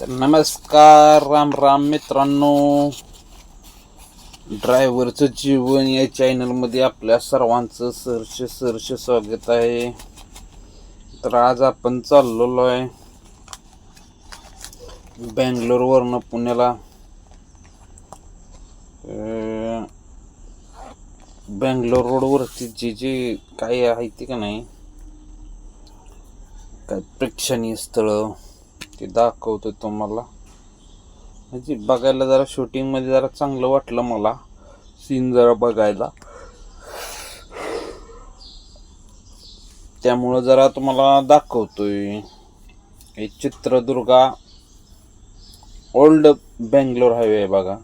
तर नमस्कार राम राम मित्रांनो. ड्रायव्हरचं जीवन या चॅनलमध्ये आपल्या सर्वांचं सरश सरश स्वागत आहे. तर आज आपण चाललेलो आहे बँगलोरवरनं पुण्याला. बँगलोर रोडवरती जे जे काही आहे ते का नाही. काय प्रेक्षणीय स्थळं ते दाखवतो तुम्हाला. म्हणजे बघायला जरा शूटिंगमध्ये जरा चांगलं वाटलं मला. सीन जरा बघायला. त्यामुळं जरा तुम्हाला दाखवतोय. हे चित्रदुर्गा ओल्ड बेंगलोर हायवे आहे बघा.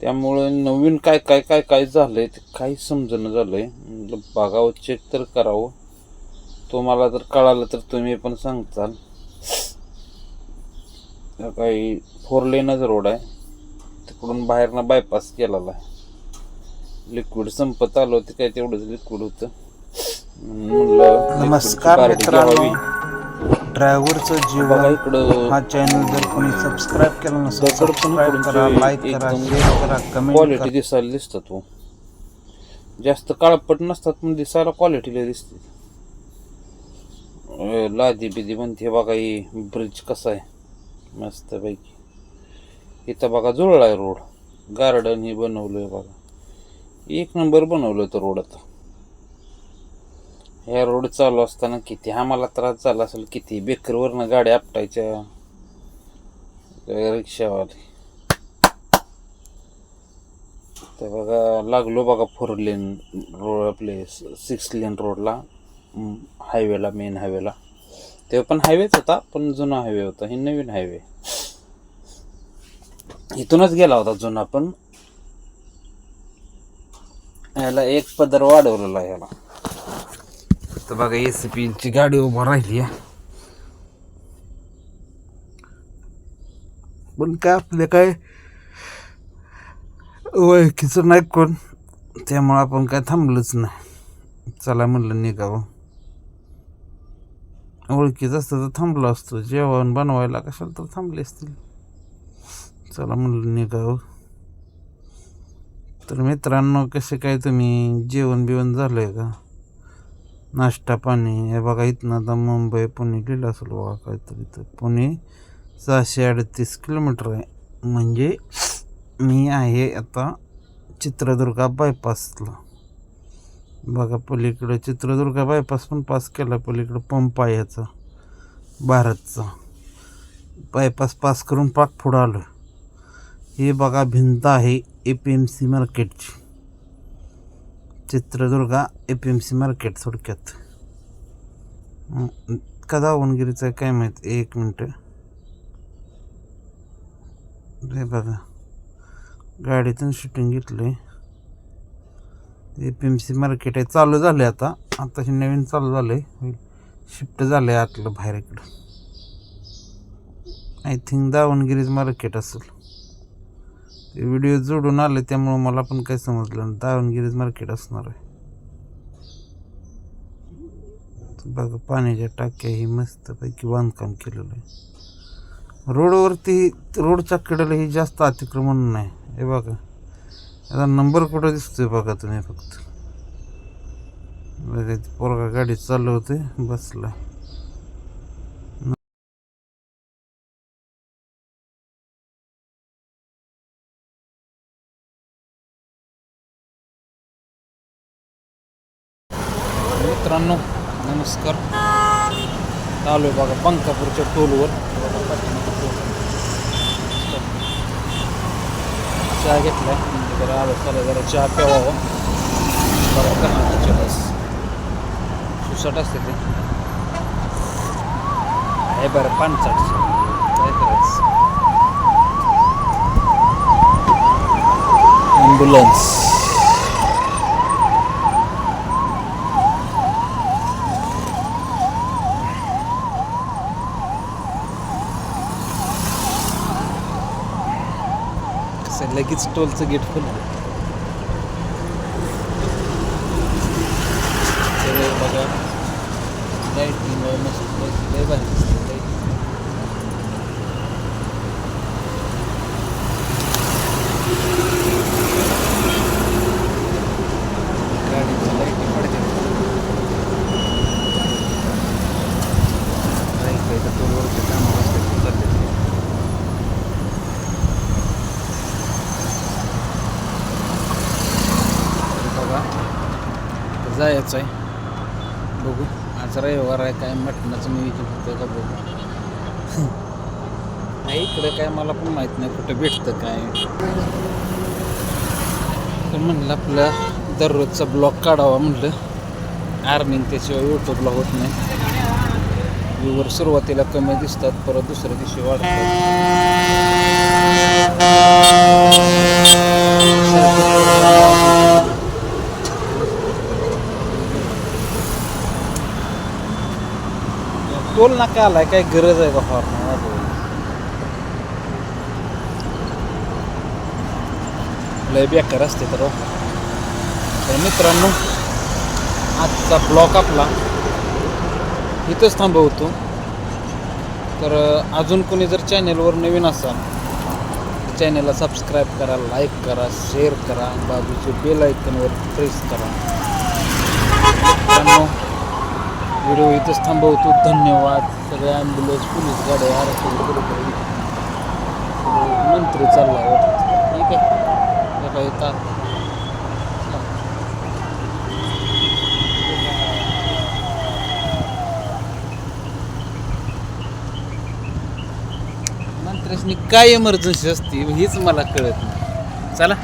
त्यामुळं नवीन काय काय काय काय झालंय ते काही समजणं झालंय. म्हटलं बघावं चेक तर करावं. तुम्हाला जर कळालं तर तुम्ही पण सांगताल. काही फोर लेनच रोड आहे. तिकडून बाहेरनं बायपास केलेला आहे. लिक्विड संपत आलं होतं काय तेवढंच लिक्विड होतं. म्हणलं नमस्कार मित्रांनो. ड्रायव्हरचं बघा जीवन इकडं. हा चॅनल जर कोणी सबस्क्राईब केला नसेल सबस्क्राईब करा लाईक करा शेअर करा कमेंट क्वालिटी दिसायला दिसतात तो जास्त काळपट नसतात पण दिसायला क्वालिटीला दिसते. लादी बिदी म्हणते बघा ही ब्रिज कसा आहे. मस्तपैकी इथं बघा जुळला आहे रोड. गार्डन हे आहे बघा. एक नंबर बनवलं होतं रोड आता. ह्या रोड चालू असताना किती आम्हाला त्रास झाला असेल किती बेकरवरनं गाड्या आपटायच्या. रिक्षावाले. तर बघा लागलो बघा फोर लेन रोड आपले सिक्स लेन रोडला हायवेला मेन हायवेला ते पण हायवेच होता पण जुना हायवे होता. हे नवीन हायवे इथूनच गेला होता जुना पण याला एक पदर वाढवलेला याला. तर बघा एस ची गाडी उभा राहिली आहे. पण काय आपले काय? ओळखीचं नाही कोण. त्यामुळं आपण काय थांबलोच नाही. चला म्हणलं निघावं. ओळखीचं असतं तर थांबलो असतो. जेवण बनवायला कशाला तर थांबले असतील. चला म्हणलं निघावं. तर मित्रांनो कसे काय तुम्ही? जेवण बिवण झालं आहे का? नाश्ता पाणी? हे बघा इथनं आता मुंबई पुणे लिहिलं असेल बघा काहीतरी तर. पुणे सहाशे अडतीस किलोमीटर आहे. म्हणजे मी आहे आता चित्रदुर्गा बायपासला बघा पलीकडं चित्रदुर्गा बायपास पण पास केला पलीकडं पंप आहे ह्याचा भारतचा. बायपास पास करून पाक पुढं आलो हे बघा भिंत आहे ए पी एम सी मार्केटची. Chitradurga A P M C market थोडक्यात. का दावणगिरीचं काय माहीत? एक मिनटं. हे बघा. गाडीतून शूटिंग घेतलं A P M C market आहे. चालू झालं आता. आता हे नवीन चालू झालं आहे शिफ्ट झालं आहे आतलं बाहेर इकडं. आय थिंक दावणगिरीज मार्केट असेल. ते व्हिडिओ जोडून आले त्यामुळं मला पण काही समजलं नाही. दावणगिरीज मार्केट असणार आहे. बघा पाण्याच्या टाक्या ही मस्तपैकी बांधकाम केलेलं आहे. रोडवरती रोडच्या कडेला ही जास्त अतिक्रमण नाही. हे बघा. याचा नंबर कुठं दिसतोय बघा तुम्ही फक्त. बघा इथे पोरगा गाडी चालवते बसला. मित्रांनो नमस्कार. चालू आहे बघा पंकापूरच्या टोलवर. चहा घेतलाय. Grado, fără răcea pe ouă. Dar că n-am înțeles. Susătă este de. Eber. Eberes. Ambulance. काय लगेच टोलचं गेट फुल बघा लाइट मस्त लय भारी दिसते लाईटिंग तिथं टोलवरती कामं असतात ते चालले बघा आता जायचं आहे बघू. आज रविवार आहे काय मटणाचं नियोजन होतं का बघू. नाही इकडं काय मला पण माहीत नाही कुठं भेटतं काय. तर म्हणलं आपलं दररोजचा ब्लॉग काढावा म्हणलं. आर्मिंग त्याशिवाय यूट्यूबला होत नाही. व्ह्यूवर सुरुवातीला कमी दिसतात परत दुसऱ्या दिवशी वाढतात. टोल नाका आलाय काय गरज आहे का हॉर्न लय बेकार असते तर हो. तर मित्रांनो आजचा ब्लॉक आपला इथंच थांबवतो. तर अजून कोणी जर चॅनेलवर नवीन असाल चॅनेलला सबस्क्राईब करा लाईक करा शेअर करा बाजूचे बेल आयकनवर प्रेस करा. मित्रांनो व्हिडिओ इथंच थांबवतो. धन्यवाद. सगळ्या ॲम्ब्युलन्स पोलीस गाड्या आरक्षण बरोबर मंत्री चालला ठीक आहे. बघा येतात मंत्र्यासनी काय इमर्जन्सी असते हीच मला कळत नाही. चला.